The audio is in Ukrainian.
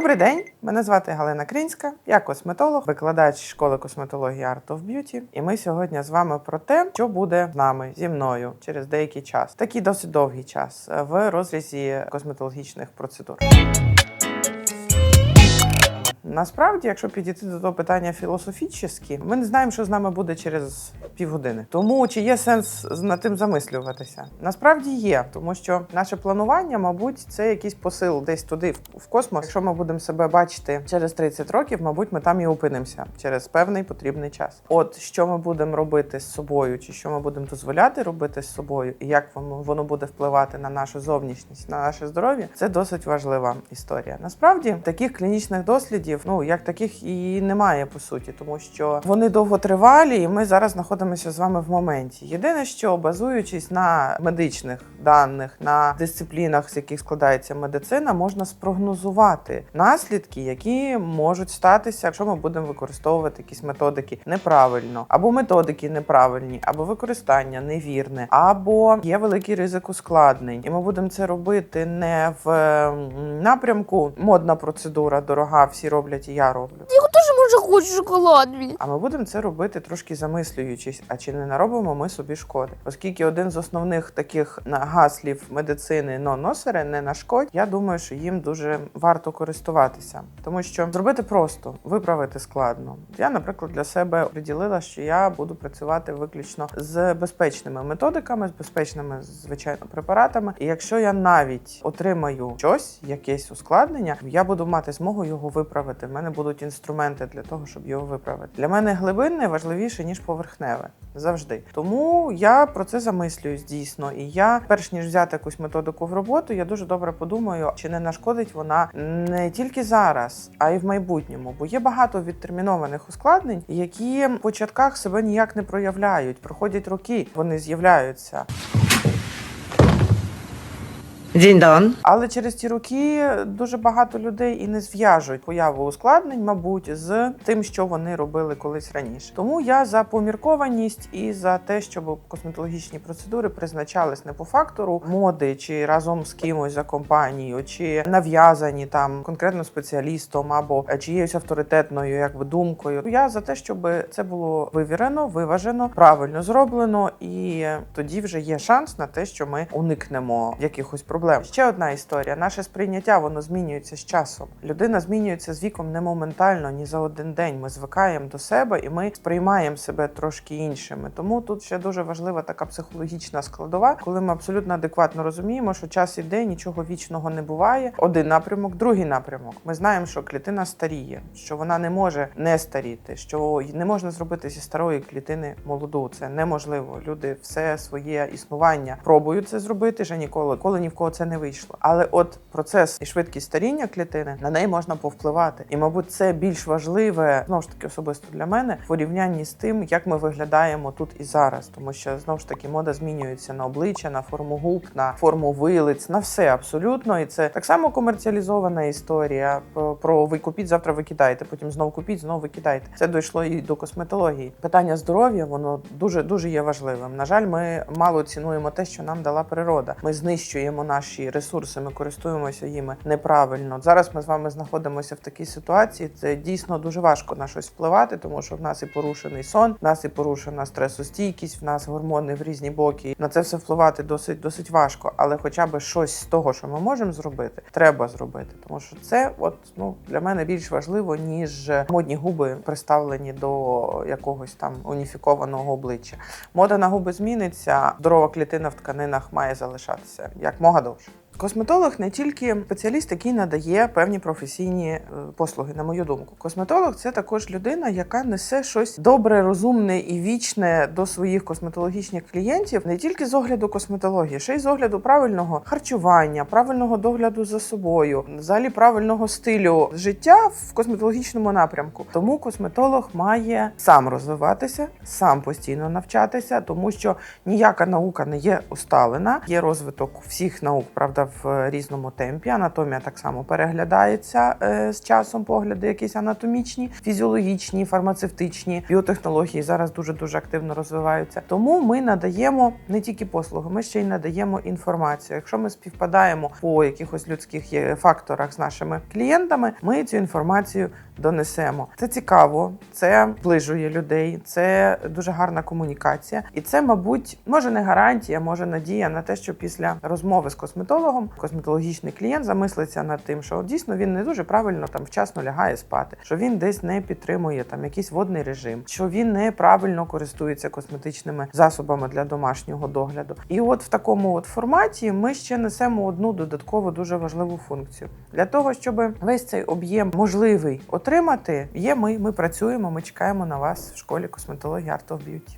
Добрий день, мене звати Галина Крінська. Я косметолог, викладач школи косметології Art of Beauty. І ми сьогодні з вами про те, що буде з нами зі мною через деякий час, такий досить довгий час в розрізі косметологічних процедур. Насправді, якщо підійти до того питання філософічно, ми не знаємо, що з нами буде через півгодини. Тому чи є сенс над тим замислюватися? Насправді є, тому що наше планування, мабуть, це якийсь посил десь туди, в- космос. Якщо ми будемо себе бачити через 30 років, мабуть, ми там і опинимося через певний потрібний час. От що ми будемо робити з собою, чи що ми будемо дозволяти робити з собою, і як воно буде впливати на нашу зовнішність, на наше здоров'я, це досить важлива історія. Насправді таких клінічних дослідів, ну як таких і немає по суті, тому що вони довготривалі, і ми зараз знаходимося з вами в моменті. Єдине, що базуючись на медичних даних, на дисциплінах, з яких складається медицина, можна спрогнозувати наслідки, які можуть статися, якщо ми будемо використовувати якісь методики неправильно, або методики неправильні, або використання невірне, або є великий ризик ускладнень, і ми будемо це робити не в напрямку. Модна процедура, дорога, всі роблять, і я роблю. Його теж хочу шоколад. А ми будемо це робити трошки замислюючись, а чи не наробимо ми собі шкоди? Оскільки один з основних таких гаслів медицини но носери не нашкодь, я думаю, що їм дуже варто користуватися, тому що зробити просто виправити складно. Я, наприклад, для себе приділила, що я буду працювати виключно з безпечними методиками, з безпечними звичайно препаратами. І якщо я навіть отримаю щось, якесь ускладнення, я буду мати змогу його виправити. В мене будуть інструменти для того, щоб його виправити. Для мене глибинне важливіше ніж поверхневе завжди. Тому я про це замислююсь дійсно. І я, перш ніж взяти якусь методику в роботу, я дуже добре подумаю, чи не нашкодить вона не тільки зараз, а й в майбутньому. Бо є багато відтермінованих ускладнень, які в початках себе ніяк не проявляють. Проходять роки, вони з'являються. День дан. Але через ті роки дуже багато людей і не зв'яжуть появу ускладнень, мабуть, з тим, що вони робили колись раніше. Тому я за поміркованість і за те, щоб косметологічні процедури призначались не по фактору моди чи разом з кимось за компанією, чи нав'язані там конкретно спеціалістом або чиєюсь авторитетною якби думкою. Я за те, щоб це було вивірено, виважено, правильно зроблено, і тоді вже є шанс на те, що ми уникнемо якихось проблем. Ще одна історія: наше сприйняття воно змінюється з часом. Людина змінюється з віком не моментально, ні за один день. Ми звикаємо до себе і ми сприймаємо себе трошки іншими. Тому тут ще дуже важлива така психологічна складова, коли ми абсолютно адекватно розуміємо, що час іде, нічого вічного не буває. Один напрямок, другий напрямок. Ми знаємо, що клітина старіє, що вона не може не старіти, що не можна зробити зі старої клітини молоду. Це неможливо. Люди все своє існування пробують це зробити вже ніколи, коли ні в кого це не вийшло. Але от процес і швидкість старіння клітини на неї можна повпливати. І, мабуть, це більш важливе знову ж таки особисто для мене в порівнянні з тим, як ми виглядаємо тут і зараз, тому що знову ж таки мода змінюється на обличчя, на форму губ, на форму вилиць, на все абсолютно. І це так само комерціалізована історія. Про, ви купіть, завтра ви кидаєте, потім знову купіть, знову ви кидаєте. Це дійшло і до косметології. Питання здоров'я воно дуже дуже є важливим. На жаль, ми мало цінуємо те, що нам дала природа. Ми знищуємо наші ресурси, ми користуємося їми неправильно. Зараз ми з вами знаходимося в такій ситуації. Це дійсно дуже важко на щось впливати, тому що в нас і порушений сон, в нас і порушена стресостійкість, в нас гормони в різні боки. На це все впливати досить досить важко. Але хоча б щось з того, що ми можемо зробити, треба зробити. Тому що це, от ну для мене більш важливо, ніж модні губи приставлені до якогось там уніфікованого обличчя. Мода на губи зміниться, здорова клітина в тканинах має залишатися як мога olur. Косметолог не тільки спеціаліст, який надає певні професійні е, послуги, на мою думку. Косметолог це також людина, яка несе щось добре, розумне і вічне до своїх косметологічних клієнтів, не тільки з огляду косметології, ще й з огляду правильного харчування, правильного догляду за собою, взагалі правильного стилю життя в косметологічному напрямку. Тому косметолог має сам розвиватися, сам постійно навчатися, тому що ніяка наука не є усталена. Є розвиток всіх наук, правда, в різному темпі. Анатомія так само переглядається е, з часом. Погляди якісь анатомічні, фізіологічні, фармацевтичні, біотехнології зараз дуже дуже активно розвиваються. Тому ми надаємо не тільки послуги, ми ще й надаємо інформацію. Якщо ми співпадаємо по якихось людських факторах з нашими клієнтами, ми цю інформацію донесемо. Це цікаво, це зближує людей, це дуже гарна комунікація, і це, мабуть, може не гарантія, може надія на те, що після розмови з косметологом косметологічний клієнт замислиться над тим, що дійсно він не дуже правильно там вчасно лягає спати, що він десь не підтримує там якийсь водний режим, що він неправильно користується косметичними засобами для домашнього догляду. І от в такому от форматі ми ще несемо одну додаткову дуже важливу функцію для того, щоб весь цей об'єм можливий отримати. Є ми, ми працюємо, ми чекаємо на вас в школі косметології Art of Beauty.